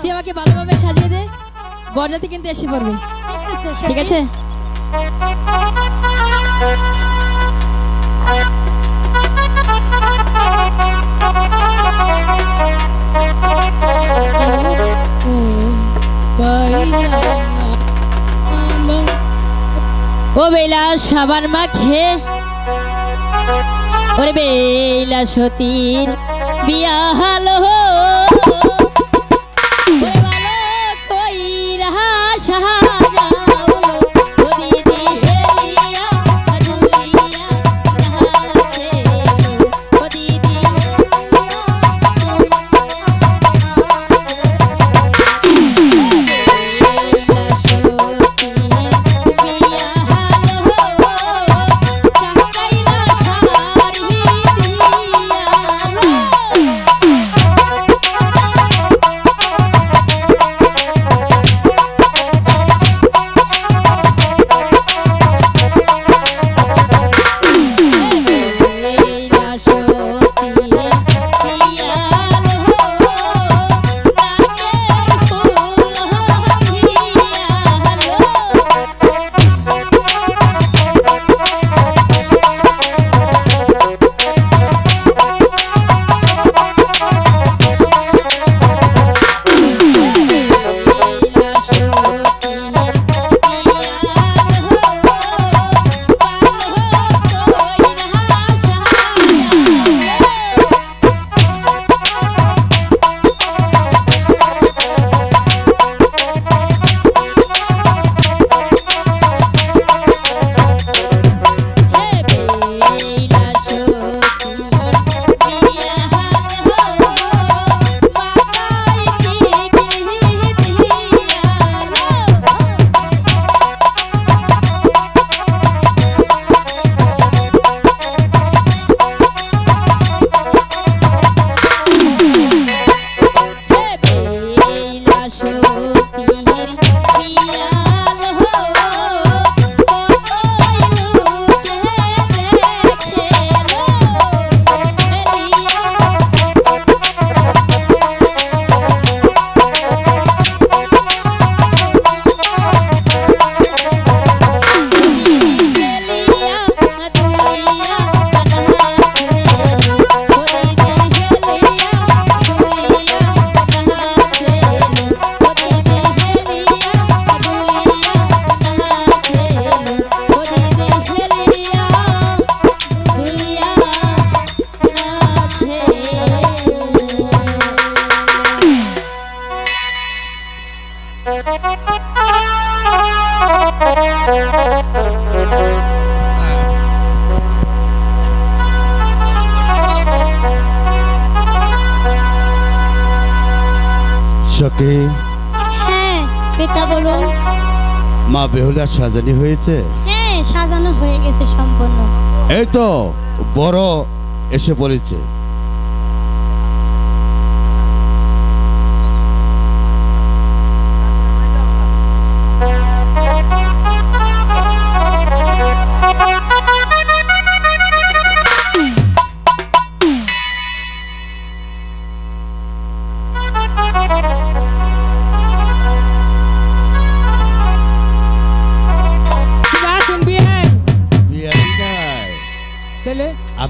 তুই আমাকে ভালোভাবে সাজিয়ে দে, বরযাত্রী কিন্তু এসে পড়বে। ঠিক আছে? ও বেলা সাবান মাখে, ওরে বেলা সতীর বিয়া হালো হ্যাঁ বেটা বলুন মা বেহুলা সাজানি হয়েছে? হ্যাঁ সাজানো হয়ে গেছে সম্পূর্ণ। এই তো বড় এসে পড়েছে।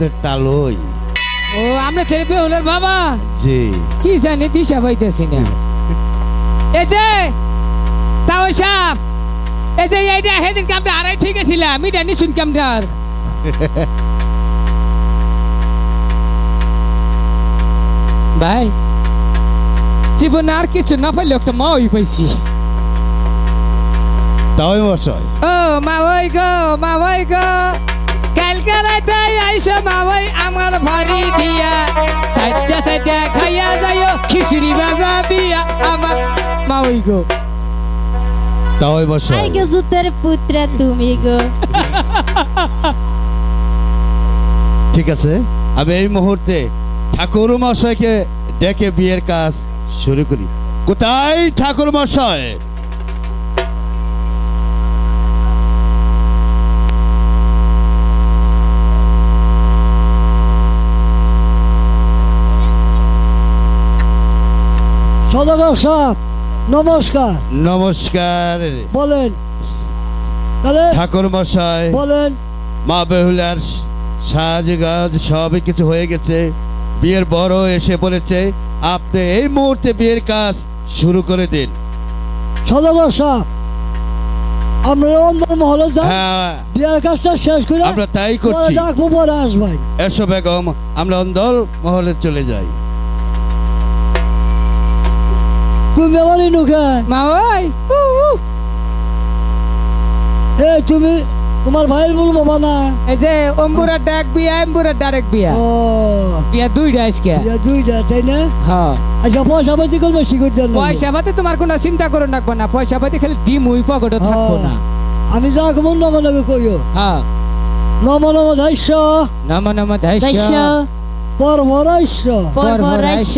আপনার তালই। ও আমরা ছেলে বেহুলের বাবা। জি। কি জানি দিশা পাইতেছি না। এই যে তাও সাপ। এই যে এইটা সেদিন কামটা হারাই ঠিক গেছিলাম এটা নিশুন কামটার ভাই জীবনে আর কিছু না পাইলে একটা মা ওই পাইছি তাই মশাই। ও মা ওই গো মা ওই গো। আইসো মা ওই আমার ভারি দিয়া। খাইয়া যাইও খিচুড়ি বাজা দিয়া আমার মা গো। আই গো জুতের পুত্র তুমি গো। ঠিক আছে আমি এই মুহূর্তে ঠাকুর মশাইকে ডেকে বিয়ের কাজ শুরু করি। কোথায় ঠাকুর মশাই সদাগর সাহেব নমস্কার। নমস্কার। বলেন তাহলে ঠাকুর মশাই বলেন। মা বেহুলার সাজগাজ সবই কিছু হয়ে গেছে। বিয়ের বড় এসে বলেছে আপনি এই মুহূর্তে বিয়ের কাজ শুরু করে দিন। সদাগর সাহেব আমরা অন্দর মহলে যাই। হ্যাঁ। বিয়ের কাজটা শেষ করে আমরা তাই করছি। ডাকবো পরে আসবাই এসো বেগম আমরা অন্দর মহলে চলে যাই। মা ওই এই তুমি তোমার ভাইয়ের মূল বাবা না? এই যে অম্বুরার ডাক বিয়া এম্বুরার ডাইরেক্ট বিয়া। ও। বিয়া দুইটা আজকে। বিয়ে দুইটা তাই না? হ্যাঁ। আচ্ছা পয়সা পাতি করবে শিখর জন্য পয়সা পাতি তোমার কোনো চিন্তা করো রাখব না। পয়সা পাতি খালি ডিম উই পকেটে থাকব না। আমি যা কমন নম নগে কইও। হ্যাঁ। নম নম ধাইশ নম নম দৈশ্য পরমরাইশ পরপরাইশ্য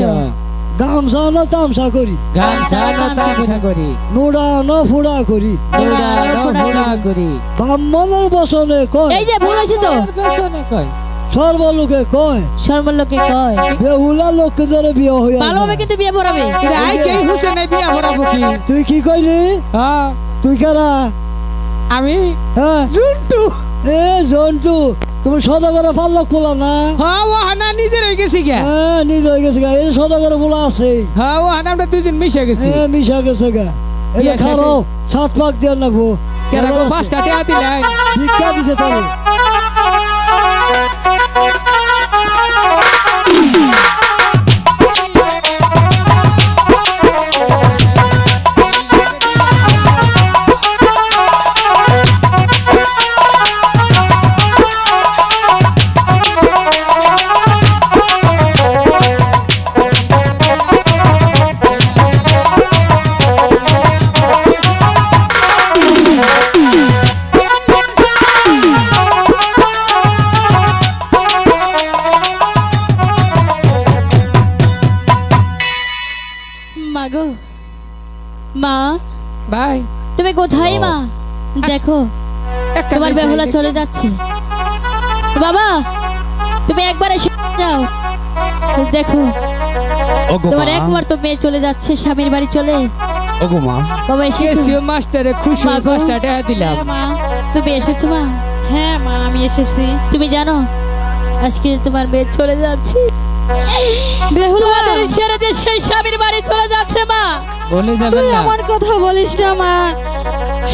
গামছা না তামসা করি। গান ছাড়া তামসা করি। নুডা না ফুড়া করি। দৌড়া দৌড়া করি। ব্রাহ্মণের বসনে কয়। এই যে ভুল হয়েছে তো। পেছনে কই সর্বলোকে কয়। সর্বলোকে কয়। বেহুলা লোককে ধরে বিয়ে হইয়া ভালোভাবে কিন্তু বিয়ে পড়াবে। আই কেই হুসেন এই বিয়া ভরাবো কি? তুই কি কইলি? হ্যাঁ। তুই কারা? আমি? হ্যাঁ। জুন্টু। এ জন্টু। তুমি সদাগরে পাল্লক পোলা না? হ্যাঁ ও হানা নিজের হয়ে গেছি গা। হ্যাঁ নিজ হয়ে গেছে গা। এই সদাগরে পোলা আছে। হ্যাঁ ও হানা আমরা দুজন মিশে গেছি। হ্যাঁ মিশা গেছে গা। এটা খারো। সাত পাক দিয়ে রাখব কেন পাঁচটা টিয়া দিলাই ভিক্ষা দিছে তারে দেখো। তোমার একবার তো মেয়ে চলে যাচ্ছে স্বামীর বাড়ি চলে। ওগো মা। বাবা এসেছ? মাস্টারে খুশি মা গো। পাঁচটা টেয়া দিলাম। হ্যাঁ, তুমি এসেছ মা? হ্যাঁ মা আমি এসেছি। তুমি জানো আজকে তোমার মেয়ে চলে যাচ্ছে। তোমাদের ছেড়ে দিয়ে সেই স্বামীর বাড়ি চলে যাচ্ছে মা। বলে যাবেন তুই না। এমন কথা বলিস না মা।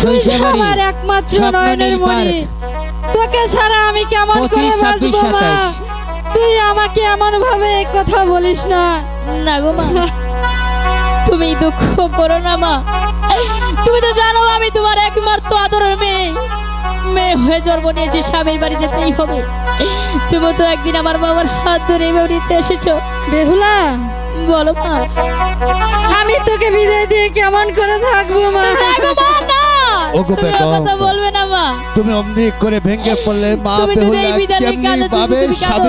তুই আমার একমাত্র নয়নের তোকে ছাড়া আমি কেমন করে বাঁচবো মা। তুই আমাকে এমন ভাবে কথা বলিস না। না গো মা। তুমি দুঃখ করো না মা। তুমি তো জানো আমি তোমার একমাত্র আদরের মেয়ে। মেয়ে হয়ে জন্ম নিয়েছি স্বামীর বাড়ি যেতেই হবে। তুমি তো একদিন আমার বাবার হাত ধরে এই বাড়িতে এসেছ। বেহুলা। বলো মা। আমি তোকে বিদায় দিয়ে কেমন করে থাকব মা? না গো মা না ওগো বেগম। কথা বলবে না মা। তুমি অমনি করে ভেঙে পড়লে মা বেহুলা কেমনি ভাবে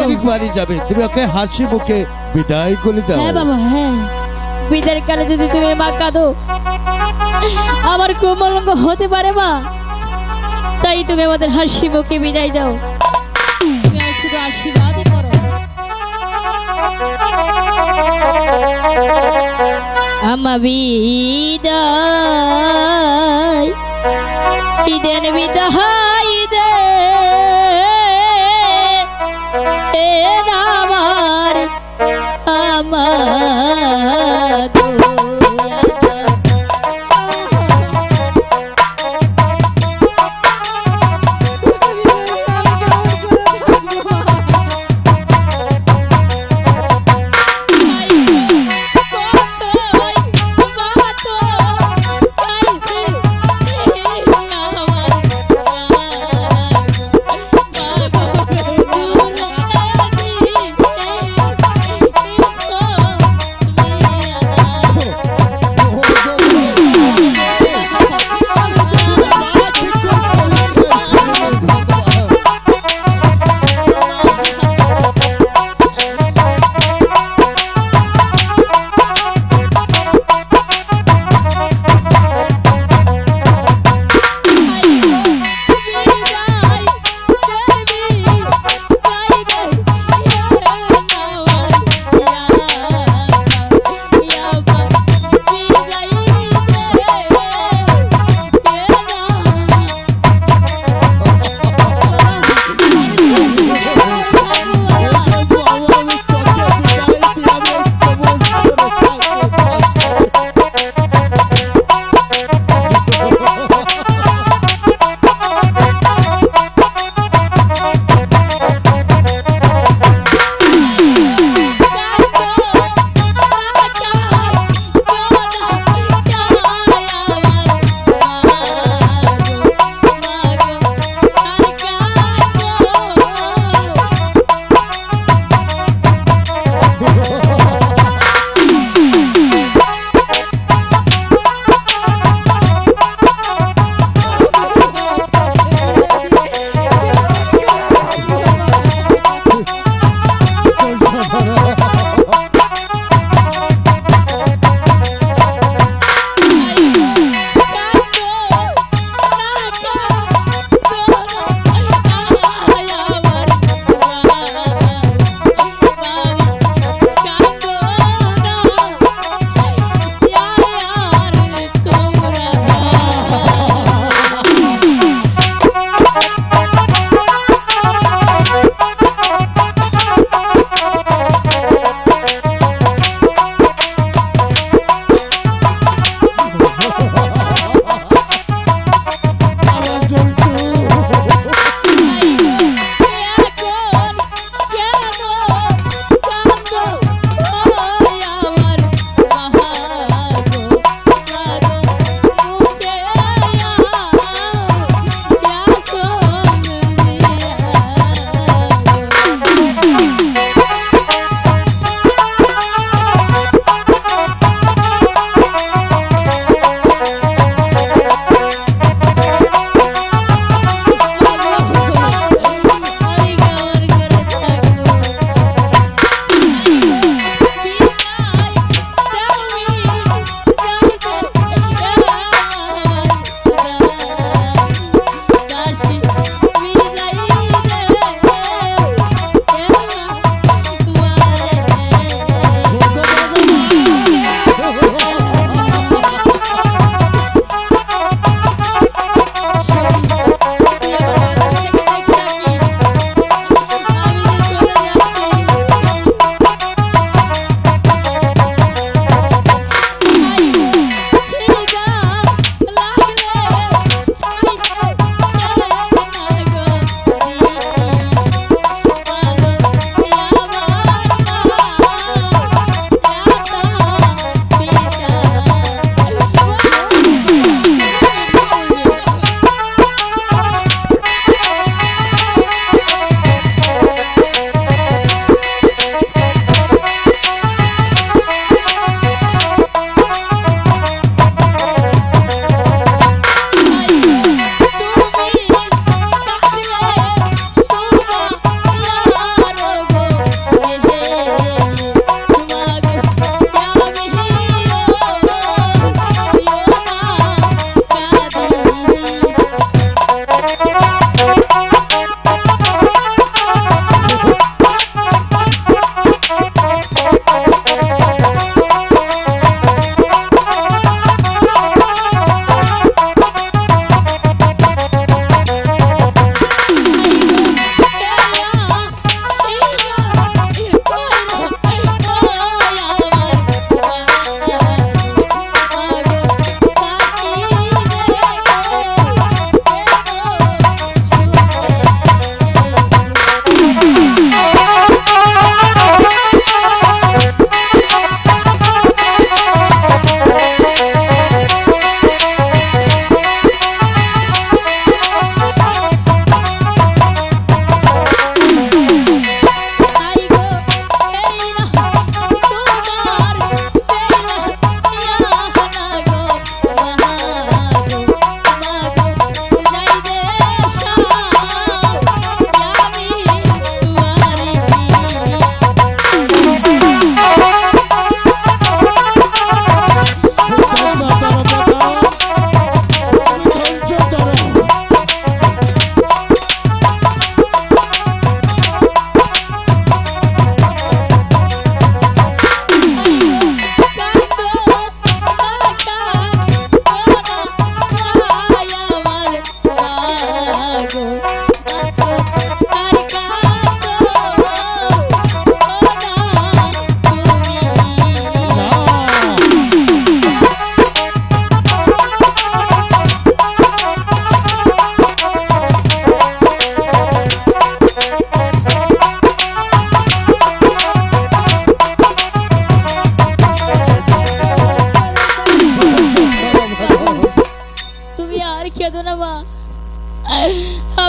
তুমি বাড়ি যাবে তুমি ওকে হাসি মুখে বিদায় করে দাও। হ্যাঁ বাবা হ্যাঁ। বিদায়ের কালে যদি তুমি মা কাঁদো আমার কোমলঙ্গ হতে পারে মা। তাই তুমি আমাদের হাসি মুখে বিদায় দাও। তুমি আমার শুধু আশীর্বাদই করো। আমা বিদায়। ইদেন বিদায়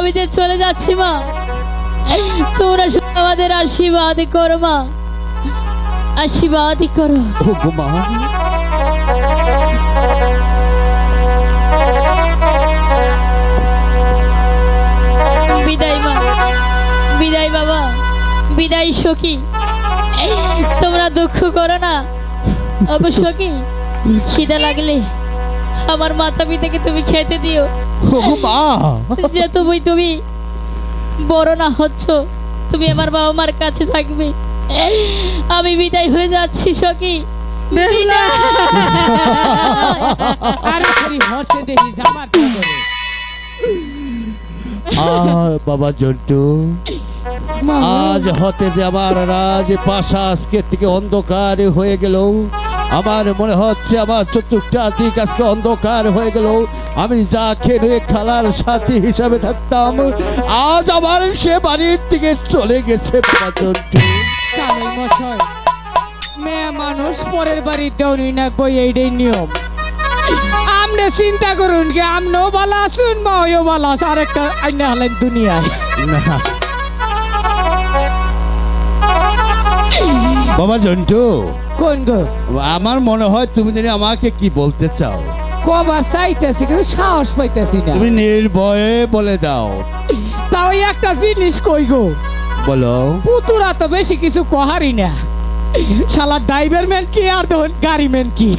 আমি যে চলে যাচ্ছি মা। তোমরা শুধু আমাদের আশীর্বাদ করো মা। আশীর্বাদ করো। মা। বিদায় মা। বিদায় বাবা। বিদায় সখী। তোমরা দুঃখ করো না। অগো সখী খিদে লাগলে আমার মাতা পিতাকে তুমি খেতে দিও। ও মা। যে তুমি তুমি বড় না হচ্ছ তুমি আমার বাবা মার কাছে থাকবে। আমি বিদায় হয়ে যাচ্ছি সখী। বাবা জন্টু আজ হতে যে আমার রাজ পাশা আজকে থেকে অন্ধকার হয়ে গেল। আমার মনে হচ্ছে আমার চতুর্থটা দিক আজকে অন্ধকার হয়ে গেল। আমি যা খেলে খেলার সাথী হিসাবে থাকতাম আজ আমার সে বাড়ির দিকে চলে গেছে মেয়ে মানুষ পরের বাড়ি দেওনি না বই এইটাই নিয়ম। আমনে চিন্তা করুন কি আমনেও ভালো আসুন মা ওইও ভালো আছে আরেকটা আইনা হলেন দুনিয়ায়। বাবা জন্টু কোন গো আমার মনে হয় তুমি জানি আমাকে কি বলতে চাও। কবার চাইতেছি কিন্তু সাহস পাইতেছি না। তুমি নির্ভয়ে বলে দাও। তাও একটা জিনিস কই গো? বলো। পুতুরা তো বেশি কিছু কহারি না। শালা ড্রাইভার ম্যান কি আর ধন গাড়ি ম্যান কি?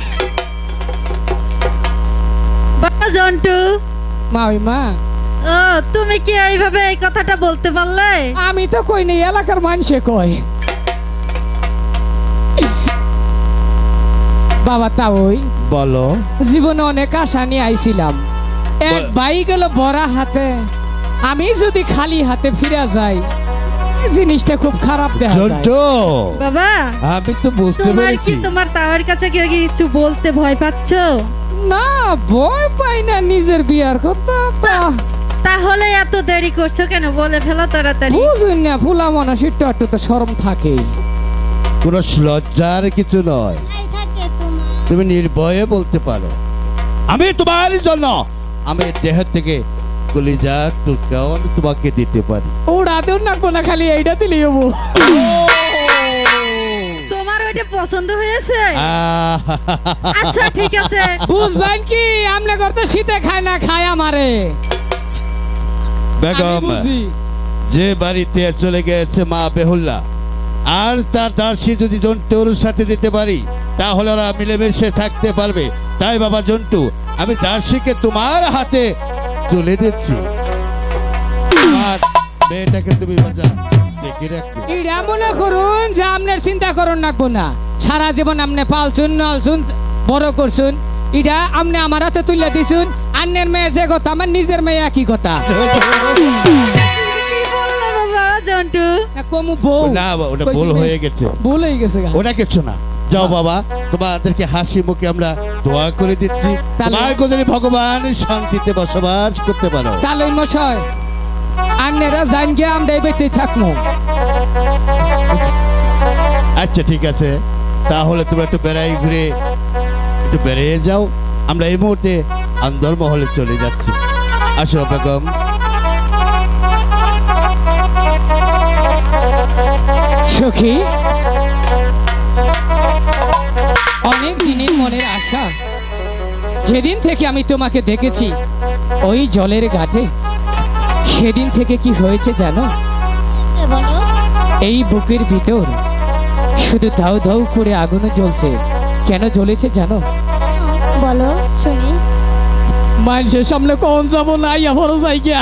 বাবা জন্টু। মা ওই মা। ও তুমি কি এইভাবে এই কথাটা বলতে পারলে? আমি তো কই নেই এলাকার মানুষে কয়। বাবা তা ওই। বলো। জীবনে অনেক আশা নিয়ে আইছিলাম। এক ভাই গেল ভরা হাতে। আমি যদি খালি হাতে ফিরে যাই জিনিসটা খুব খারাপ দেখা বাবা আমি তো বুঝতে তোমার কি তোমার তাওয়ার কাছে কেউ কি কিছু বলতে ভয় পাচ্ছ? না ভয় পাই না নিজের বিয়ার কথা। তা- তাহলে এত দেরি করছ কেন? বলে ফেলো তাড়াতাড়ি। বুঝুন না ফুলা মানুষ একটু একটু তো সরম থাকে কোনো লজ্জার কিছু নয়। তুমি নির্ভয়ে বলতে পারো। আমি তোমার জন্য। আমি দেহ থেকে কলিজার টুকাও আমি তোমাকে দিতে পারি। ওড়াতেও নাকবো না খালি এইটা দিলেই হব তোমার ওইটা পছন্দ হয়েছে? আচ্ছা ঠিক আছে। বুঝবেন কি আমনে করতে শীতে খায় না খায় আমারে। বেগম যে বাড়িতে চলে গেছে মা বেহুল্লা আর তার দাসী যদি জন্তুর সাথে দিতে পারি তাহলে ওরা মিলেমিশে থাকতে পারবে। তাই বাবা জন্টু আমি দাসীকে তোমার হাতে তুলে দিচ্ছি। মেয়েটাকে তুমি মনে করুন যে আপনার চিন্তা করুন নাকবো না। সারা জীবন আপনি পালছুন নলছুন বড় করছুন। ইডা আপনি আমার হাতে তুলে দিছুন। আন্যের মেয়ে যে কথা আমার নিজের মেয়ে একই কথা। জন্টু। কমু বউ। না ওটা ভুল হয়ে গেছে। ভুল হয়ে গেছে ওটা কিছু না। যাও বাবা তোমাদেরকে হাসি মুখে আমরা দোয়া করে দিচ্ছি। তোমার যদি ভগবান শান্তিতে বসবাস করতে পারো। তাহলে মশাই আন্যেরা জান গিয়ে আমরা এই ব্যক্তি থাকব আচ্ছা ঠিক আছে। তাহলে তুমি একটু বেড়াই ঘুরে একটু বেরিয়ে যাও। আমরা এই মুহূর্তে আন্দর মহলে চলে যাচ্ছি। আসো বেগম। সখী অনেক দিনের মনের আশা যেদিন থেকে আমি তোমাকে দেখেছি ওই জলের ঘাটে সেদিন থেকে কি হয়েছে জানো? এই বুকের ভিতর শুধু ধাউ ধাউ করে আগুন জ্বলছে। কেন জ্বলেছে জানো? বলো শুনি। মানুষের সামনে কখন যাব নাই বড় যাই গিয়া